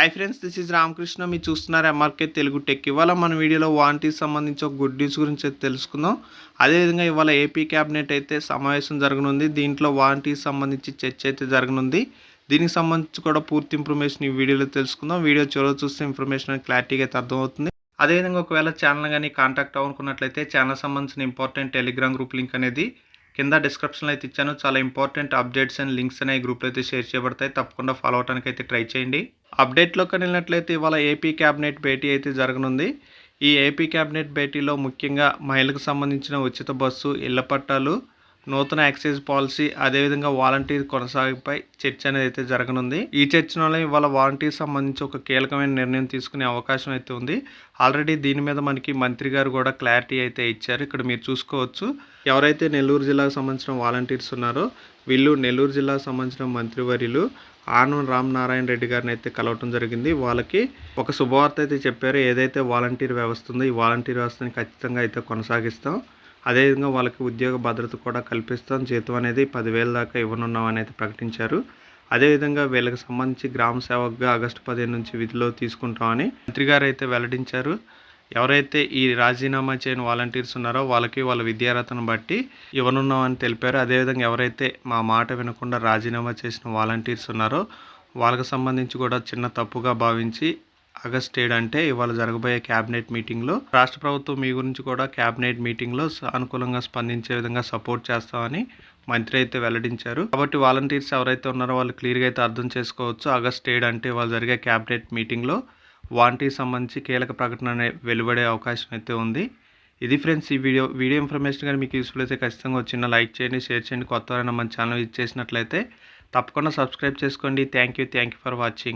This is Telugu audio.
Hi friends this is Ramakrishna మీరు చూస్తున్నారు ఎంఆర్కే తెలుగు టెక్ ఇవాళ మన వీడియోలో వాంటీకి సంబంధించి ఒక గుడ్ న్యూస్ గురించి అయితే తెలుసుకుందాం అదేవిధంగా ఇవాళ ఏపీ క్యాబినెట్ అయితే సమావేశం జరగనుంది. దీంట్లో వాంటీకి సంబంధించి చర్చ అయితే జరగనుంది. దీనికి సంబంధించి కూడా పూర్తి ఇన్ఫర్మేషన్ ఈ వీడియోలో తెలుసుకుందాం. వీడియో చివరి చూస్తే ఇన్ఫర్మేషన్ క్లారిటీగా అయితే అర్థమవుతుంది. అదేవిధంగా ఒకవేళ ఛానల్ కానీ కాంటాక్ట్ అవ్వనుకున్నట్లయితే ఛానల్ సంబంధించిన ఇంపార్టెంట్ టెలిగ్రామ్ గ్రూప్ లింక్ అనేది కింద డిస్క్రిప్షన్లో అయితే ఇచ్చాను. చాలా ఇంపార్టెంట్ అప్డేట్స్ అండ్ లింక్స్ అనే గ్రూప్లో అయితే షేర్ చేయబడతాయి. తప్పకుండా ఫాలో అవడానికి అయితే ట్రై చేయండి. అప్డేట్లోకి వెళ్ళినట్లయితే ఇవాళ ఏపీ క్యాబినెట్ భేటీ అయితే జరగనుంది. ఈ ఏపీ క్యాబినెట్ భేటీలో ముఖ్యంగా మహిళలకు సంబంధించిన ఉచిత బస్సు ఇళ్ళ పట్టాలు నూతన ఎక్సైజ్ పాలసీ అదేవిధంగా వాలంటీర్ కొనసాగిపై చర్చ అనేది అయితే జరగనుంది. ఈ చర్చలో ఇవాళ వాలంటీర్ సంబంధించి ఒక కీలకమైన నిర్ణయం తీసుకునే అవకాశం అయితే ఉంది. ఆల్రెడీ దీని మీద మనకి మంత్రి గారు కూడా క్లారిటీ అయితే ఇచ్చారు. ఇక్కడ మీరు చూసుకోవచ్చు. ఎవరైతే నెల్లూరు జిల్లాకు సంబంధించిన వాలంటీర్స్ ఉన్నారో వీళ్ళు నెల్లూరు జిల్లాకు సంబంధించిన మంత్రివర్యులు ఆనం రామ్ నారాయణ రెడ్డి గారిని అయితే కలవటం జరిగింది. వాళ్ళకి ఒక శుభవార్త అయితే చెప్పారు. ఏదైతే వాలంటీర్ వ్యవస్థ ఉందో ఈ వాలంటీర్ వ్యవస్థని ఖచ్చితంగా అయితే కొనసాగిస్తాం. అదేవిధంగా వాళ్ళకి ఉద్యోగ భద్రత కూడా కల్పిస్తాం. జీతం అనేది పదివేల దాకా ఇవ్వనున్నామని అయితే ప్రకటించారు. అదేవిధంగా వీళ్ళకి సంబంధించి గ్రామ సేవకుగా ఆగస్టు పదిహేను నుంచి విధిలో తీసుకుంటామని మంత్రి గారు అయితే వెల్లడించారు. ఎవరైతే ఈ రాజీనామా చేయని వాలంటీర్స్ ఉన్నారో వాళ్ళకి వాళ్ళ విద్యార్హతను బట్టి ఇవ్వనున్నామని తెలిపారు. అదేవిధంగా ఎవరైతే మా మాట వినకుండా రాజీనామా చేసిన వాలంటీర్స్ ఉన్నారో వాళ్ళకి సంబంధించి కూడా చిన్న తప్పుగా భావించి ఆగస్ట్ ఏడు అంటే ఇవాళ జరగబోయే క్యాబినెట్ మీటింగ్లో రాష్ట్ర ప్రభుత్వం మీ గురించి కూడా క్యాబినెట్ మీటింగ్లో అనుకూలంగా స్పందించే విధంగా సపోర్ట్ చేస్తామని మంత్రి అయితే వెల్లడించారు. కాబట్టి వాలంటీర్స్ ఎవరైతే ఉన్నారో వాళ్ళు క్లియర్గా అయితే అర్థం చేసుకోవచ్చు. ఆగస్ట్ ఏడు అంటే వాళ్ళు జరిగే క్యాబినెట్ మీటింగ్లో వాంటీకి సంబంధించి కీలక ప్రకటన వెలువడే అవకాశం అయితే ఉంది. ఇది ఫ్రెండ్స్ ఈ వీడియో వీడియో ఇన్ఫర్మేషన్ కానీ మీకు యూస్ఫుల్ అయితే ఖచ్చితంగా వచ్చిన చిన్న లైక్ చేయండి షేర్ చేయండి. కొత్త మన ఛానల్ ఇచ్చేసినట్లయితే తప్పకుండా సబ్స్క్రైబ్ చేసుకోండి. Thank you thank you for watching.